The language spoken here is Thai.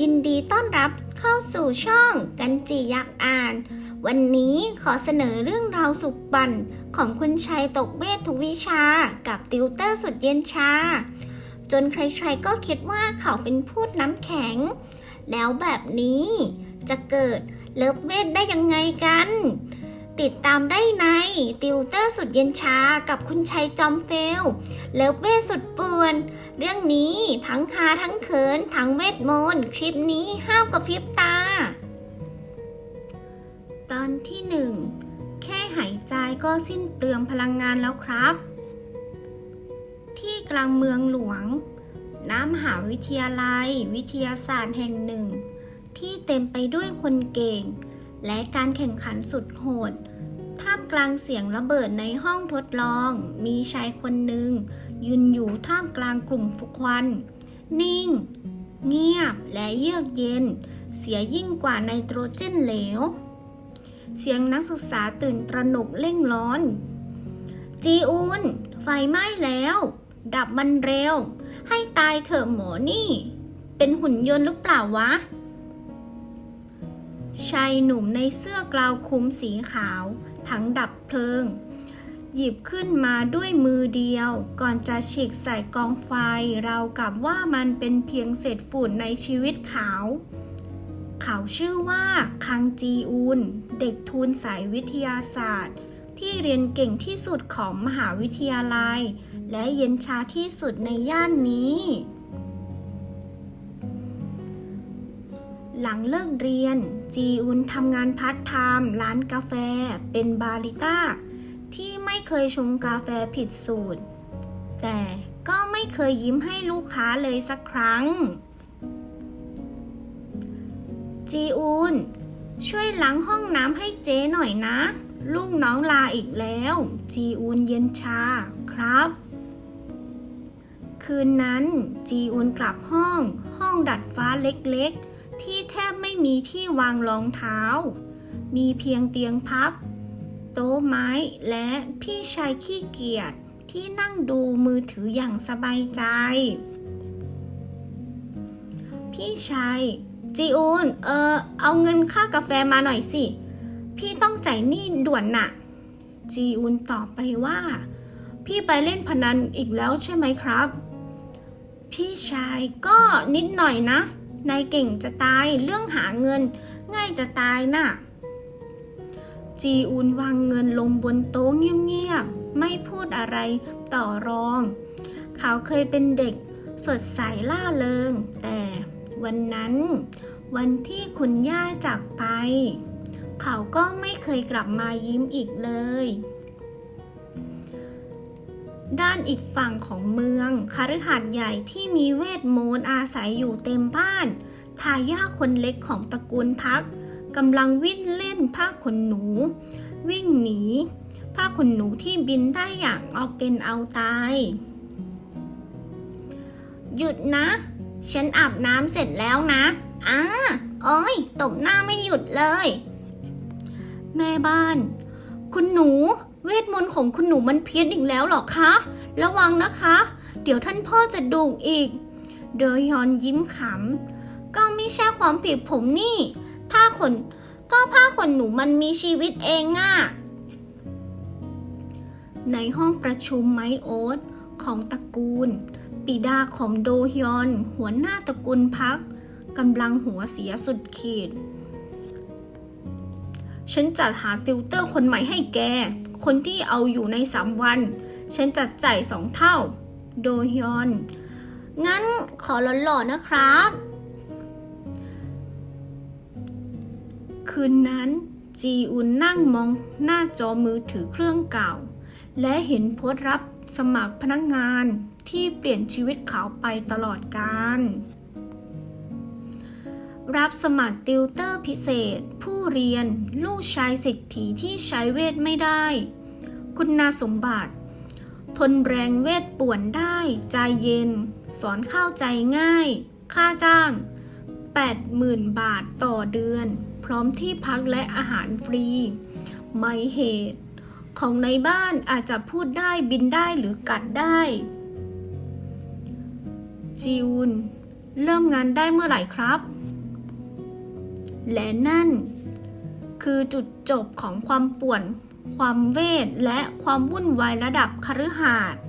ยินดีต้อนรับเข้าสู่ช่องกันจีอยากอ่าน วันนี้ขอเสนอเรื่องราวสุขบันของคุณชัยตกเวททุกวิชากับติวเตอร์สุดเย็นชา จนใครๆก็คิดว่าเขาเป็นพูดน้ำแข็ง แล้วแบบนี้จะเกิดเลิฟเวทได้ยังไงกัน ติดตามได้ใน ติวเตอร์สุดเย็นชากับคุณชัยจอมเฟล เลิฟเวสุดป่วน เรื่องนี้ทั้งคาทั้งเขิน ทั้งเวทมนต์คลิปนี้ห้ามกับพริบตา ตอนที่หนึ่งแค่หายใจก็สิ้นเปลืองพลังงานแล้วครับ ที่กลางเมืองหลวง น้ำมหาวิทยาลัย วิทยาศาสตร์แห่งหนึ่ง ที่เต็มไปด้วยคนเก่ง และการแข่งขันสุดโหด ท่ามกลางเสียงระเบิดในห้องทดลอง มีชายคนหนึ่ง ยืนอยู่ท่ามกลางกลุ่มฟุควัน นิ่ง เงียบและเยือกเย็น เสียยิ่งกว่าไนโตรเจนเหลว เสียงนักศึกษาตื่นตระหนกเร่งร้อน จีอุนไฟไหม้แล้ว ดับมันเร็ว ให้ตายเถอะหมอนี่ เป็นหุ่นยนต์หรือเปล่าวะ ชายหนุ่มในเสื้อกลาวคลุมสีขาว ถังดับเพลิง หยิบขึ้นมาด้วยมือเดียว ก่อนจะฉีกใส่กองไฟราวกับว่ามันเป็นเพียงเศษฝุ่นในชีวิตขาว เขาชื่อว่าคังจีอุน เด็กทุนสายวิทยาศาสตร์ ที่เรียนเก่งที่สุดของมหาวิทยาลัย และเย็นชาที่สุดในย่านนี้ หลังเลิกเรียน จีอุนทำงานพาร์ทไทม์ร้านกาแฟ เป็นบาริต้า ที่ไม่เคยชงกาแฟผิดสูตร แต่ก็ไม่เคยยิ้มให้ลูกค้าเลยสักครั้ง จีอุนช่วยล้างห้องน้ำให้เจ๊หน่อยนะ ลูกน้องลาอีกแล้ว จีอุนเย็นชาครับ คืนนั้น จีอุนกลับห้อง ห้องดัดฟ้าเล็กๆ ที่แทบไม่มีที่วางรองเท้า มีเพียงเตียงพับ โต๊ะไม้และพี่ชายขี้เกียจที่นั่งดูมือถืออย่างสบายใจ พี่ชายจีอูนเออ เอาเงินค่ากาแฟมาหน่อยสิ พี่ต้องจ่ายหนี้ด่วนน่ะ จีอูนตอบไปว่า พี่ไปเล่นพนันอีกแล้วใช่ไหมครับ พี่ชายก็นิดหน่อยนะ นายเก่งจะตายเรื่องหาเงิน ง่ายจะตายน่ะ จีอุนวางเงินลงบนโต๊ะเงียบๆ ไม่พูดอะไรต่อรอง เขาเคยเป็นเด็กสดใสล่าเริง แต่วันนั้น วันที่คุณย่าจากไป เขาก็ไม่เคยกลับมายิ้มอีกเลย ด้านอีกฝั่งของเมืองคฤหาสน์ใหญ่ที่มีเวทมนต์อาศัยอยู่เต็มบ้าน ทายาคนเล็กของตระกูลพักกำลังวิ่งเล่นผ้าขนหนู วิ่งหนีผ้าขนหนูที่บินได้อย่างเอาเป็นเอาตาย หยุดนะ ฉันอาบน้ำเสร็จแล้วนะอ้าโอ้ยตบหน้าไม่หยุดเลย แม่บ้าน คุณหนู เวทมนต์ของคุณหนูมันเพี้ยนอีกแล้วหรอคะ ระวังนะคะ เดี๋ยวท่านพ่อจะดุอีกโดยยอนยิ้มขำ ก็ไม่ใช่ความผิดผมนี่ ถ้าขน ก็ผ้าขนหนูมันมีชีวิตเองอะในห้องประชุมไมโอ๊ตของตระกูล ปิดาของโดฮยอน หัวหน้าตระกูลพักกำลังหัวเสียสุดขีด ฉันจัดหาติวเตอร์คนใหม่ให้แก คนที่เอาอยู่ในสามวัน ฉันจัดจ่ายสองเท่า โดฮยอน งั้นขอหล่อๆนะครับ คืนนั้น จีอุนนั่งมองหน้าจอมือถือเครื่องเก่า และเห็นโพสต์รับสมัครพนักงานที่เปลี่ยนชีวิตเขาไปตลอดกาล รับสมัครติวเตอร์พิเศษ ผู้เรียน ลูกชายเศรษฐีที่ใช้เวทไม่ได้ คุณสมบัติ ทนแรงเวทป่วนได้ ใจเย็น สอนเข้าใจง่าย ค่าจ้าง 80,000 บาทต่อเดือน พร้อมที่พักและอาหารฟรี ไม่เหตุ ของในบ้านอาจจะพูดได้บินได้หรือกัดได้ จิวนเริ่มงานได้เมื่อไหร่ครับ และนั่น คือจุดจบของความป่วน ความเวท และความวุ่นวายระดับคฤหาสน์